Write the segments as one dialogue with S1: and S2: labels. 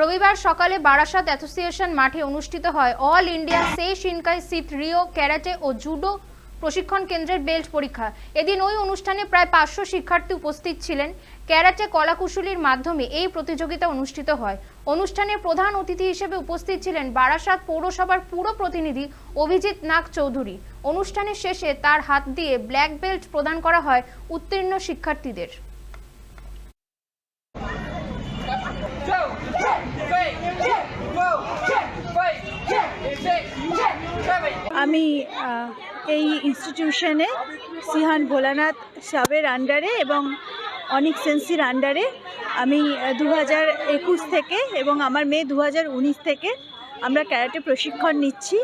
S1: রবিবার সকালে বারাসাত অ্যাসোসিয়েশন মাঠে অনুষ্ঠিত হয় all India Seishinkai shito ryu karate ও জুডো প্রশিক্ষণ কেন্দ্রের বেল্ট পরীক্ষা। এদিন ওই অনুষ্ঠানে প্রায় পাঁচশো শিক্ষার্থী উপস্থিত ছিলেন। ক্যারাটে কলাকুশলীর মাধ্যমে এই প্রতিযোগিতা অনুষ্ঠিত হয়। অনুষ্ঠানে প্রধান অতিথি হিসেবে উপস্থিত ছিলেন বারাসাত পৌরসভার পুরো প্রতিনিধি অভিজিৎ নাগ চৌধুরী। অনুষ্ঠানের শেষে তার হাত দিয়ে ব্ল্যাক বেল্ট প্রদান করা হয় উত্তীর্ণ শিক্ষার্থীদের।
S2: আমি এই ইনস্টিটিউশনে সিহান ভোলানাথ সাবের আন্ডারে এবং অনিক সেন্সির আন্ডারে আমি দু হাজার একুশ থেকে এবং আমার মেয়ে দু হাজার উনিশ থেকে আমরা ক্যারাটে প্রশিক্ষণ নিচ্ছি।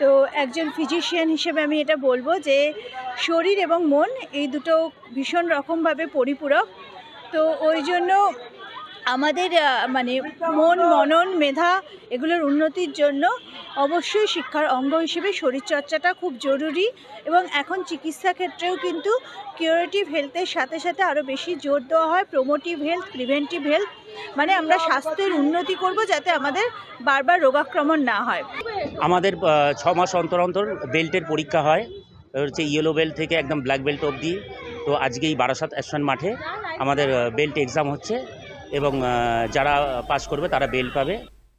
S2: তো একজন ফিজিশিয়ান হিসেবে আমি এটা বলব যে, শরীর এবং মন এই দুটো ভীষণ রকমভাবে পরিপূরক। তো ওই জন্য আমাদের মানে মন, মনন, মেধা এগুলোর উন্নতির জন্য অবশ্যই শিক্ষার অঙ্গ হিসেবে শরীরচর্চাটা খুব জরুরি এবং এখন চিকিৎসা ক্ষেত্রেও কিন্তু কিউরেটিভ হেলথের সাথে সাথে আরও বেশি জোর দেওয়া হয় প্রোমোটিভ হেলথ প্রিভেন্টিভ হেলথ মানে আমরা স্বাস্থ্যের উন্নতি করব যাতে আমাদের বারবার রোগাক্রমণ না হয়।
S3: আমাদের ছ মাস অন্তর অন্তর বেল্টের পরীক্ষা হয় হচ্ছে ইয়েলো বেল্ট থেকে একদম ব্ল্যাক বেল্ট অবধি। তো আজকে এই বারাসাত অ্যাসন মাঠে আমাদের বেল্ট এক্সাম হচ্ছে। এবং যারা পাস করবে তারা বেল পাবে।